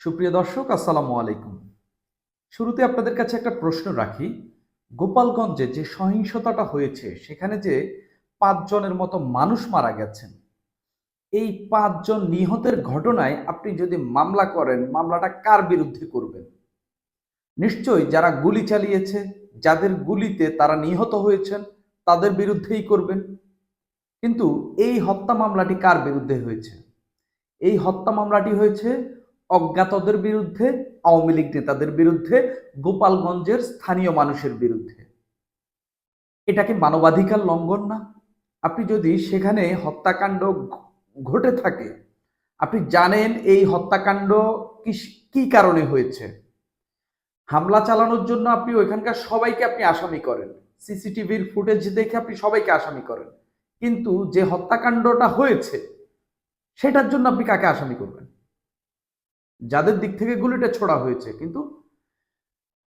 সুপ্রিয় দর্শক, আসসালামু আলাইকুম। শুরুতে আপনাদের কাছে একটা প্রশ্ন রাখি। গোপালগঞ্জে যে সহিংসতাটা হয়েছে, সেখানে যে পাঁচজনের মতো মানুষ মারা গেছেন, এই পাঁচজন নিহতের ঘটনায় আপনি যদি মামলা করেন, মামলাটা কার বিরুদ্ধে করবেন? নিশ্চয়ই যারা গুলি চালিয়েছে, যাদের গুলিতে তারা নিহত হয়েছেন, তাদের বিরুদ্ধেই করবেন। কিন্তু এই হত্যা মামলাটি কার বিরুদ্ধে হয়েছে? এই হত্যা মামলাটি হয়েছে অজ্ঞাতদের বিরুদ্ধে, আওয়ামী লীগ নেতাদের বিরুদ্ধে, গোপালগঞ্জের স্থানীয় মানুষের বিরুদ্ধে। এটা কি মানবাধিকার লঙ্ঘন না? আপনি যদি সেখানে হত্যাকাণ্ড ঘটে থাকে, আপনি জানেন এই হত্যাকাণ্ড কি কি কারণে হয়েছে? হামলা চালানোর জন্য আপনি ওইখানকার সবাইকে আপনি আসামি করেন। সিসিটিভির ফুটেজ দেখে আপনি সবাইকে আসামি করেন। কিন্তু যে হত্যাকাণ্ডটা হয়েছে, সেটার জন্য আপনি কাকে আসামি করবেন? যাদের দিক থেকে গুলিটা ছোড়া হয়েছে, কিন্তু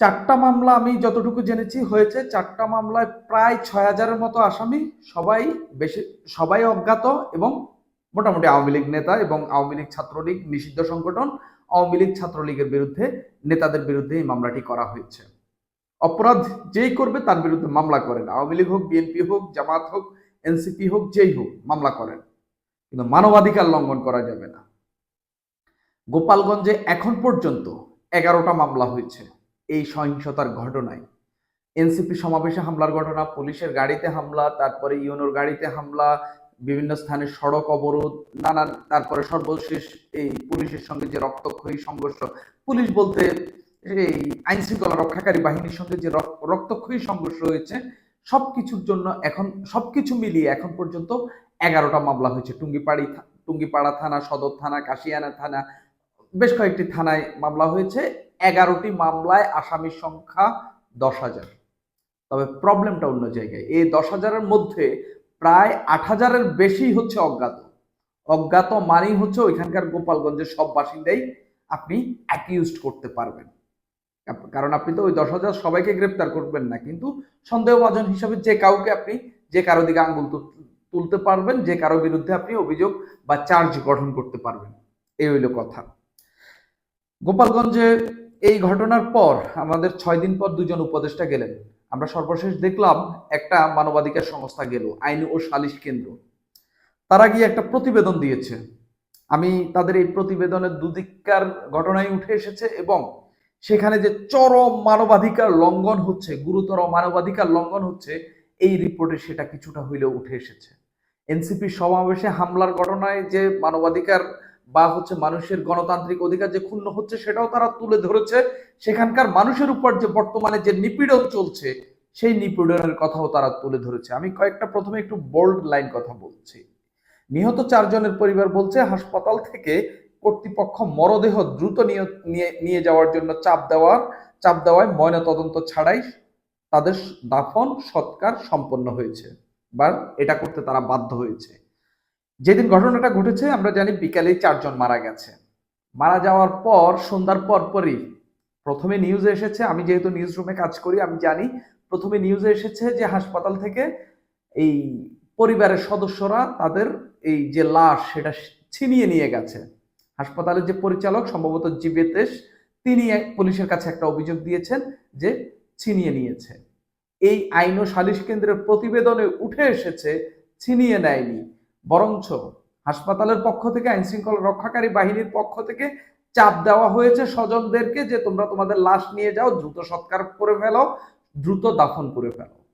চারটা মামলা আমি যতটুকু জেনেছি হয়েছে, চারটা মামলায় প্রায় ছয় হাজারের মতো আসামি, সবাই বেশি, সবাই অজ্ঞাত এবং মোটামুটি আওয়ামী লীগ নেতা এবং আওয়ামী লীগ ছাত্রলীগ নিষিদ্ধ সংগঠন, আওয়ামী লীগ ছাত্রলীগের বিরুদ্ধে, নেতাদের বিরুদ্ধে এই মামলাটি করা হয়েছে। অপরাধ যেই করবে তার বিরুদ্ধে মামলা করেন। আওয়ামী লীগ হোক, বিএনপি হোক, জামাত হোক, এনসিপি হোক, যেই হোক, মামলা করেন। কিন্তু মানবাধিকার লঙ্ঘন করা যাবে না। গোপালগঞ্জে এখন পর্যন্ত এগারোটা মামলা হয়েছে। এই সহিংসতার ঘটনায় এনসিপি সমাবেশে হামলার ঘটনা, পুলিশের গাড়িতে হামলা, তারপরে ইউনোর গাড়িতে হামলা, বিভিন্ন স্থানে সড়ক অবরোধ, নানান, তারপরে সর্বশেষ এই পুলিশের সঙ্গে যে রক্তক্ষয়ী সংঘর্ষ, পুলিশ বলতে এই আইন শৃঙ্খলা রক্ষাকারী বাহিনীর সঙ্গে যে রক্তক্ষয়ী সংঘর্ষ হয়েছে, সবকিছুর জন্য এখন, সবকিছু মিলিয়ে এখন পর্যন্ত এগারোটা মামলা হয়েছে। টুঙ্গিপাড়ি টুঙ্গিপাড়া থানা, সদর থানা, কাশিয়ানা থানা বেশ কয়েকটি থানায় মামলা হয়েছে। এগারোটি মামলায় আসামির সংখ্যা দশ হাজার। তবে প্রবলেমটা অন্য জায়গায়। এই দশ হাজারের মধ্যে প্রায় আট হাজারের বেশি হচ্ছে অজ্ঞাত। অজ্ঞাত মানেই হচ্ছে ওইখানকার গোপালগঞ্জের সব বাসিন্দাই আপনি অ্যাকিউজড করতে পারবেন। কারণ আপনি তো ওই দশ হাজার সবাইকে গ্রেপ্তার করবেন না। কিন্তু সন্দেহভাজন হিসাবে যে কাউকে আপনি যে কারও দিকে আঙ্গুল তুল- তুলতে পারবেন, যে কারও বিরুদ্ধে আপনি অভিযোগ বা চার্জ গঠন করতে পারবেন। এই হইল কথা। গোপালগঞ্জে এই ঘটনার পর আমাদের ছয় দিন পর দুজন উপদেষ্টা গেলেন। আমরা সর্বশেষ দেখলাম একটা মানবাধিকার সংস্থা গেল, আইন ও সালিশ কেন্দ্র। তারা গিয়ে একটা প্রতিবেদন দিয়েছে। আমি তাদের এই প্রতিবেদনের দুদিককার ঘটনাই উঠে এসেছে এবং সেখানে যে চরম মানবাধিকার লঙ্ঘন হচ্ছে, গুরুতর মানবাধিকার লঙ্ঘন হচ্ছে, এই রিপোর্টে সেটা কিছুটা হইলেও উঠে এসেছে। এনসিপি সমাবেশে হামলার ঘটনায় যে মানবাধিকার বা হচ্ছে মানুষের গণতান্ত্রিক অধিকার যে ক্ষুণ্ণ হচ্ছে সেটাও তারা তুলে ধরেছে। সেখানকার মানুষের উপর যে বর্তমানে যে নিপীড়ন চলছে, সেই নিপীড়নের কথাও তারা তুলে ধরেছে। আমি কয়েকটা প্রথমে একটু বোল্ড লাইন কথা বলছি। নিহত চারজনের পরিবার বলছে, হাসপাতাল থেকে কর্তৃপক্ষ মরদেহ দ্রুত নিয়ে যাওয়ার জন্য চাপ দেওয়ার চাপ দেওয়ায় ময়না তদন্ত ছাড়াই তাদের দাফন, সৎকার সম্পন্ন হয়েছে। বা এটা করতে তারা বাধ্য হয়েছে। যেদিন ঘটনাটা ঘটেছে, আমরা জানি বিকালে চারজন মারা গেছে। মারা যাওয়ার পর, সন্ধ্যার পর পরই প্রথমে নিউজে এসেছে, আমি যেহেতু নিউজ রুমে কাজ করি, আমি জানি প্রথমে নিউজে এসেছে যে হাসপাতাল থেকে এই পরিবারের সদস্যরা তাদের এই যে লাশ, সেটা ছিনিয়ে নিয়ে গেছে। হাসপাতালের যে পরিচালক, সম্ভবত জিবেতেশ, তিনি পুলিশের কাছে একটা অভিযোগ দিয়েছেন যে ছিনিয়ে নিয়েছে। এই আইন ও সালিশ কেন্দ্রের প্রতিবেদনে উঠে এসেছে, ছিনিয়ে নেয়নি। বরঞ্চ হাসপাতালের পক্ষ থেকে আইন শৃঙ্খলা রক্ষাকারী বাহিনীর পক্ষ থেকে চাপ দেওয়া হয়েছে স্বজনদেরকে যে তোমরা তোমাদের লাশ নিয়ে যাও, দ্রুত সৎকার করে ফেলো, দ্রুত দাফন করে ফেলো।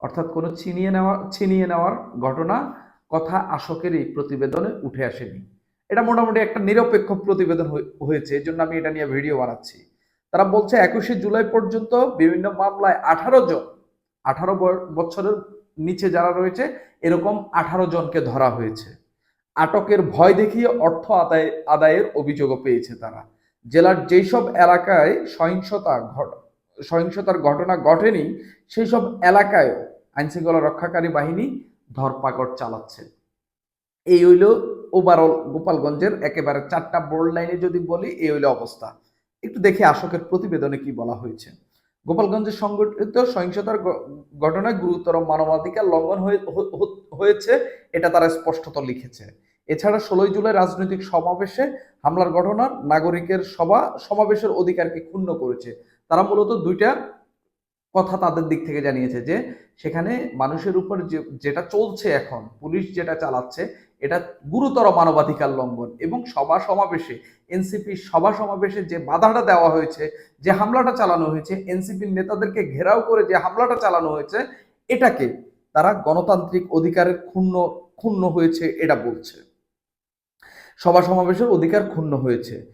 অর্থাৎ কোনো ছিনিয়ে নেওয়া, ছিনিয়ে নেওয়ার ঘটনা, কথা আশকের এই প্রতিবেদনে উঠে আসেনি। এটা মোটামুটি একটা নিরপেক্ষ প্রতিবেদন হয়ে- হয়েছে এই জন্য আমি এটা নিয়ে ভিডিও বানাচ্ছি। তারা বলছে, একুশে জুলাই পর্যন্ত বিভিন্ন মামলায় আঠারো জন, আঠারো বছরের নিচে যারা রয়েছে, এরকম আঠারো জনকে ধরা হয়েছে। আটকের ভয় দেখিয়ে অর্থ আদায়, আদায়ের অভিযোগও পেয়েছে তারা। জেলার যেই সব এলাকায় সহিংসতা সহিংসতার ঘটনা ঘটেনি সেই সব এলাকায়ও আইনশৃঙ্খলা রক্ষাকারী বাহিনী ধরপাকড় চালাচ্ছে। এই হইল ওভারঅল গোপালগঞ্জের একেবারে চারটা বোর্ড লাইনে যদি বলি, এই হইল অবস্থা। একটু দেখি আশোকের প্রতিবেদনে কি বলা হয়েছে। গোপালগঞ্জে সংঘটিত সহিংসতার ঘটনায় গুরুতর মানবাধিকার লঙ্ঘন হয়ে- হয়েছে এটা তারা স্পষ্টত লিখেছে। এছাড়া ষোলোই জুলাই রাজনৈতিক সমাবেশে হামলার ঘটনা নাগরিকের সভা সমাবেশের অধিকারকে ক্ষুণ্ণ করেছে। তারা মূলত দুইটা কথা তাদের দিক থেকে জানিয়েছে যে, সেখানে মানুষের উপর যেটা চলছে এখন, পুলিশ যেটা চালাচ্ছে এটা গুরুতর মানবাধিকার লঙ্ঘন এবং সভা সমাবেশে এনসিপির সভা সমাবেশে যে বাধাটা দেওয়া হয়েছে, যে হামলাটা চালানো হয়েছে, এনসিপির নেতাদেরকে ঘেরাও করে যে হামলাটা চালানো হয়েছে, এটাকে তারা গণতান্ত্রিক অধিকারের ক্ষুণ্ণ ক্ষুণ্ণ হয়েছে এটা বলছে। সভা সমাবেশের অধিকার ক্ষুণ্ণ হয়েছে।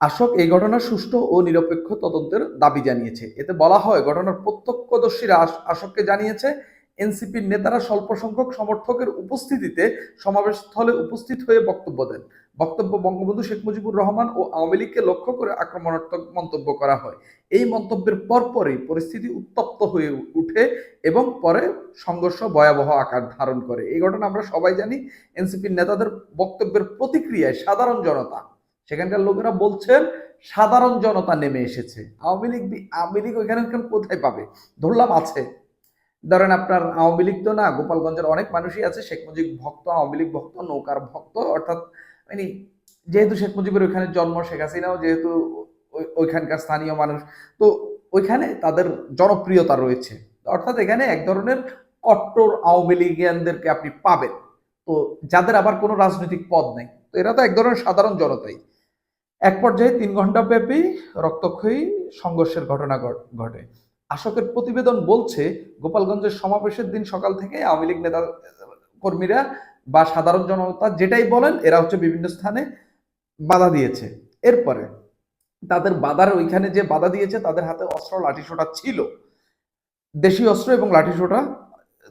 আশোক এই ঘটনার সুষ্ঠু ও নিরপেক্ষ তদন্তের দাবি জানিয়েছে। এতে বলা হয়, ঘটনার প্রত্যক্ষদর্শীরা আশ- আশোককে জানিয়েছে এনসিপির নেতারা স্বল্প সংখ্যক সমর্থকের উপস্থিতিতে সমাবেশ স্থলে উপস্থিত হয়ে বক্তব্য দেন। বক্তব্য বঙ্গবন্ধু শেখ মুজিবুর রহমান ও আওয়ামী লীগকে লক্ষ্য করে আক্রমণাত্মক মন্তব্য করা হয়। এই মন্তব্যের পরপরই পরিস্থিতি উত্তপ্ত হয়ে উঠে এবং পরে সংঘর্ষ ভয়াবহ আকার ধারণ করে। এই ঘটনা আমরা সবাই জানি, এনসিপির নেতাদের বক্তব্যের প্রতিক্রিয়ায় সাধারণ জনতা। সেখানকার লোকেরা বলছেন, সাধারণ জনতা নেমে এসেছে। আওয়ামী লীগ আওয়ামী লীগ ওইখানে কোথায় পাবে? ধরলাম আছে। ধরেন আপনার আওয়ামী লীগ তো না, গোপালগঞ্জের অনেক মানুষই আছে, শেখ মুজিব ভক্ত, আওয়ামী লীগ ভক্ত, নৌকার ভক্ত, অর্থাৎ মানে যেহেতু শেখ মুজিবের ওইখানে জন্ম, শেখ হাসিনাও যেহেতু ওই- ওইখানকার স্থানীয় মানুষ, তো ওইখানে তাদের জনপ্রিয়তা রয়েছে। অর্থাৎ এখানে এক ধরনের কট্টর আওয়ামী লীগিয়ানদেরকে আপনি পাবেন। তো যাদের আবার কোনো রাজনৈতিক পদ নেই, তো এরা তো এক ধরনের সাধারণ জনতাই। এক পর্যায়ে তিন ঘণ্টা ব্যাপী রক্তক্ষয়ী সংঘর্ষের ঘটনা ঘট- ঘটে আশোকের প্রতিবেদন বলছে, গোপালগঞ্জের সমাবেশের দিন সকাল থেকে আওয়ামী লীগ নেতা, কর্মীরা বা সাধারণ জনতা যেটাই বলেন, এরা হচ্ছে বিভিন্ন স্থানে বাধা দিয়েছে। এরপরে তাদের বাধার ওইখানে যে বাধা দিয়েছে, তাদের হাতে অস্ত্র, লাঠিসোঁটা ছিল। দেশি অস্ত্র এবং লাঠিসোঁটা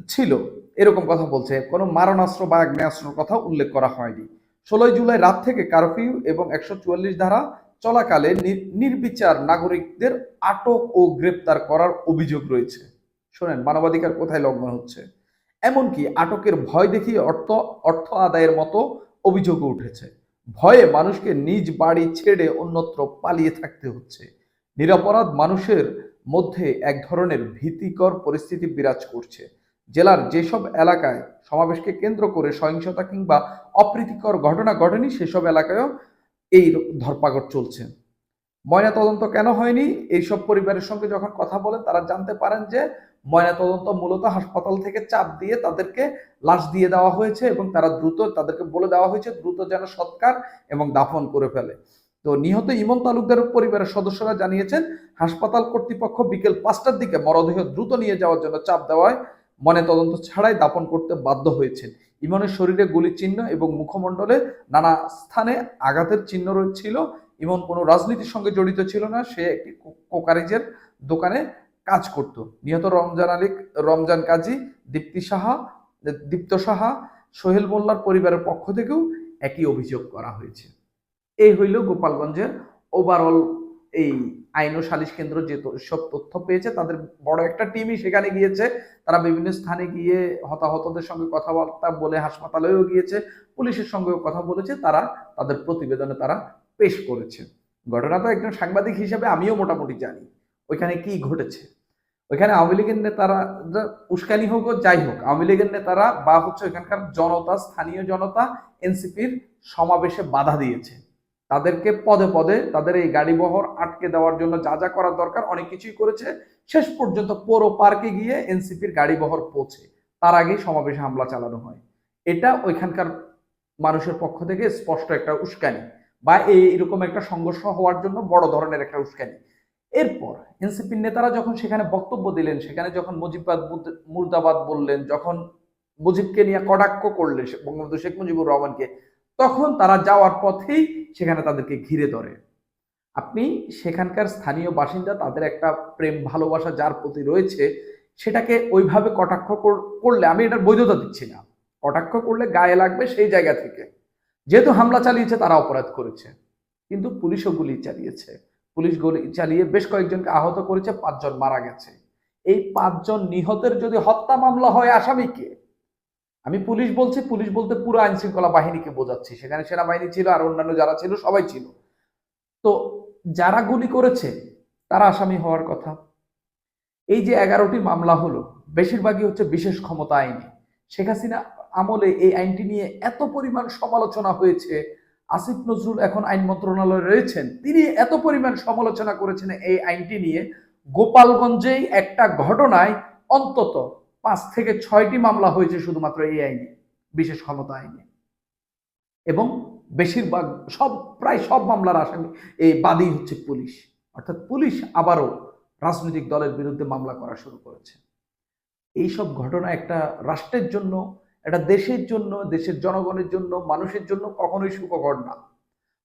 ছিল। এরকম কথা বলছে। কোনো মারণাস্ত্র বা আগ্নেয়াস্ত্রের কথা উল্লেখ করা হয়নি। ষোলোই জুলাই রাত থেকে কারফিউ এবং একশো চুয়াল্লিশ ধারা চলাকালে নির্বিচার নাগরিকদের আটক ও গ্রেপ্তার করার অভিযোগ রয়েছে। শোনেন, মানবাধিকার কোথায় লগ্ন হচ্ছে? এমনকি আটকের ভয় দেখিয়ে অর্থ অর্থ আদায়ের মতো অভিযোগও উঠেছে। ভয়ে মানুষকে নিজ বাড়ি ছেড়ে অন্যত্র পালিয়ে থাকতে হচ্ছে। নিরপরাধ মানুষের মধ্যে এক ধরনের ভীতিকর পরিস্থিতি বিরাজ করছে। জেলার যেসব এলাকায় সমাবেশকে কেন্দ্র করে সহিংসতা কিংবা অপ্রীতিকর ঘটনা ঘটেনি, সেসব এলাকায়ও এই ধরপাকড় চলছে। ময়না তদন্ত কেন হয়নি? এইসব পরিবারের সঙ্গে যখন কথা বলেন, তারা জানতে পারেন যে ময়না তদন্ত মূলত হাসপাতাল থেকে চাপ দিয়ে তাদেরকে লাশ দিয়ে দেওয়া হয়েছে এবং তারা দ্রুত তাদেরকে বলে দেওয়া হয়েছে, দ্রুত যেন সৎকার এবং দাফন করে ফেলে। তো নিহত ইমন তালুকদারের পরিবারের সদস্যরা জানিয়েছেন, হাসপাতাল কর্তৃপক্ষ বিকেল পাঁচটার দিকে মরদেহ দ্রুত নিয়ে যাওয়ার জন্য চাপ দেওয়ায় ময়না তদন্ত ছাড়াই দাপন করতে বাধ্য হয়েছেন। ইমনের শরীরে গুলির চিহ্ন এবং মুখমণ্ডলে নানা স্থানে আঘাতের চিহ্ন ছিল। ইমন কোনো রাজনীতির সঙ্গে জড়িত ছিল না, সে একটি কোকারেজের দোকানে কাজ করত। নিহত রমজান আলী রমজান কাজী দীপ্তি সাহা দীপ্ত সাহা, সোহেল মোল্লার পরিবারের পক্ষ থেকেও একই অভিযোগ করা হয়েছে। এই হইল গোপালগঞ্জের ওভারঅল এই আইন ও সালিশ কেন্দ্র যে সব তথ্য পেয়েছে, তাদের বড় একটা টিমই সেখানে গিয়েছে। তারা বিভিন্ন স্থানে গিয়ে হতাহতদের সঙ্গে কথাবার্তা বলে হাসপাতালেও গিয়েছে, পুলিশের সঙ্গেও কথা বলেছে, তারা তাদের প্রতিবেদনে তারা পেশ করেছে। ঘটনা তো একজন সাংবাদিক হিসেবে আমিও মোটামুটি জানি। ওইখানে কি ঘটেছে? ওইখানে আওয়ামী লীগের নেতারা উস্কানি হোক যাই হোক, আওয়ামী লীগের নেতারা বা হচ্ছে ওইখানকার জনতা, স্থানীয় জনতা, এনসিপির সমাবেশে বাধা দিয়েছে। তাদেরকে পদে পদে তাদের এই গাড়ি বহর আটকে দেওয়ার জন্য যা যা করার দরকার, অনেক কিছুই করেছে। শেষ পর্যন্ত পৌর পার্কে গিয়ে এনসিপির গাড়ি বহর পৌঁছে। তার আগেই সমাবেশে হামলা চালানো হয়। এটা ওইখানকার মানুষের পক্ষ থেকে স্পষ্ট একটা উস্কানি বা এই এরকম একটা সংঘর্ষ হওয়ার জন্য বড় ধরনের একটা উস্কানি। এরপর এনসিপির নেতারা যখন সেখানে বক্তব্য দিলেন, সেখানে যখন মুজিবাদ মুর্দাবাদ বললেন, যখন মুজিবকে নিয়ে কটাক্ষ করলেন, বঙ্গবন্ধু শেখ মুজিবুর রহমানকে তখন তারা যাওয়ার পথেই সেখানে তাদেরকে ঘিরে ধরে। আপনি সেখানকার স্থানীয় বাসিন্দা, তাদের একটা প্রেম ভালোবাসা যার প্রতি রয়েছে, সেটাকে ওইভাবে কটাক্ষ কর- করলে আমি এটার বৈধতা দিচ্ছি না। কটাক্ষ করলে গায়ে লাগবে সেই জায়গা থেকে। যেহেতু হামলা চালিয়েছে, তারা অপরাধ করেছে। কিন্তু পুলিশও গুলি চালিয়েছে। পুলিশ গুলি চালিয়ে বেশ কয়েকজনকে আহত করেছে, পাঁচজন মারা গেছে। এই পাঁচজন নিহতের যদি হত্যা মামলা হয় আসামিকে আমি পুলিশ বলছি, পুলিশ বলতে পুরো আইন শৃঙ্খলা বাহিনীকে বোঝাচ্ছি। সেখানে সেনাবাহিনী ছিল আর অন্যান্য যারা ছিল, সবাই ছিল। তো যারা গুলি করেছে, তারা আসামি হওয়ার কথা। এই যে এগারোটি মামলা হলো, বেশিরভাগই হচ্ছে বিশেষ ক্ষমতা আইনে। শেখ হাসিনা আমলে এই আইনটি নিয়ে এত পরিমাণ সমালোচনা হয়েছে, আসিফ নজরুল এখন আইন মন্ত্রণালয়ে রয়েছেন, তিনি এত পরিমাণ সমালোচনা করেছেন এই আইনটি নিয়ে। গোপালগঞ্জেই একটা ঘটনায় অন্তত পাঁচ থেকে ছয়টি মামলা হয়েছে শুধুমাত্র এই আইনে, বিশেষ ক্ষমতা আইনে। এবং বেশিরভাগ সব, প্রায় সব মামলার আসামি এই বাদী হচ্ছে পুলিশ। অর্থাৎ পুলিশ আবারও রাজনৈতিক দলের বিরুদ্ধে মামলা করা শুরু করেছে। এইসব ঘটনা একটা রাষ্ট্রের জন্য, একটা দেশের জন্য, দেশের জনগণের জন্য, মানুষের জন্য কখনোই সুখকর না।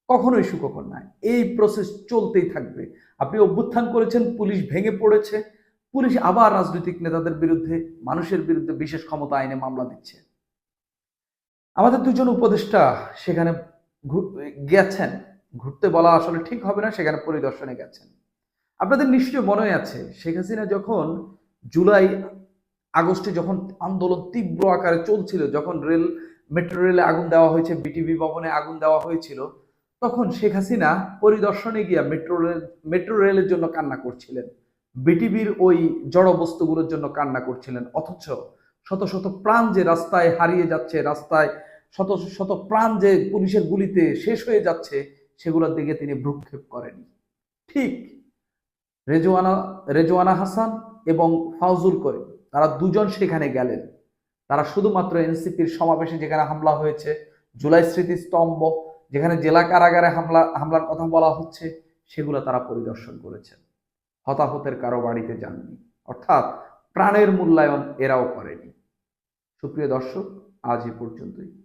কখনোই সুখকর না। এই প্রসেস চলতেই থাকবে। আপনি অভ্যুত্থান করেছেন, পুলিশ ভেঙে পড়েছে পুলিশ আবার রাজনৈতিক নেতাদের বিরুদ্ধে, মানুষের বিরুদ্ধে বিশেষ ক্ষমতা আইনে মামলা দিচ্ছে। আমাদের দুজন উপদেষ্টা সেখানে গেছেন। ঘুরতে বলা আসলে ঠিক হবে না, সেখানে পরিদর্শনে গেছেন। আপনাদের নিশ্চয় মনে আছে, শেখ হাসিনা যখন জুলাই আগস্টে যখন আন্দোলন তীব্র আকারে চলছিল, যখন রেল, মেট্রো রেলে আগুন দেওয়া হয়েছে, বিটিভি ভবনে আগুন দেওয়া হয়েছিল, তখন শেখ হাসিনা পরিদর্শনে গিয়া মেট্রো রেল, মেট্রো রেলের জন্য কান্না করছিলেন। বিটিভির ওই জড় বস্তুগুলোর জন্য কান্না করছিলেন। অথচ শত শত প্রাণ যে রাস্তায় হারিয়ে যাচ্ছে, রাস্তায় শত শত প্রাণ যে পুলিশের গুলিতে শেষ হয়ে যাচ্ছে, সেগুলোর দিকে তিনি ভ্রুক্ষেপ করেনি। ঠিক রেজওয়ানা রেজওয়ানা হাসান এবং ফাউজুল করিম, তারা দুজন সেখানে গেলেন। তারা শুধুমাত্র এনসিপির সমাবেশে যেখানে হামলা হয়েছে, জুলাই স্মৃতিস্তম্ভ, যেখানে জেলা কারাগারে হামলা, হামলার কথা বলা হচ্ছে, সেগুলো তারা পরিদর্শন করেছেন। হতাহতের কারও বাড়িতে যাননি। অর্থাৎ প্রাণের মূল্যায়ন এরাও করেনি। সুপ্রিয় দর্শক আজ এ পর্যন্তই।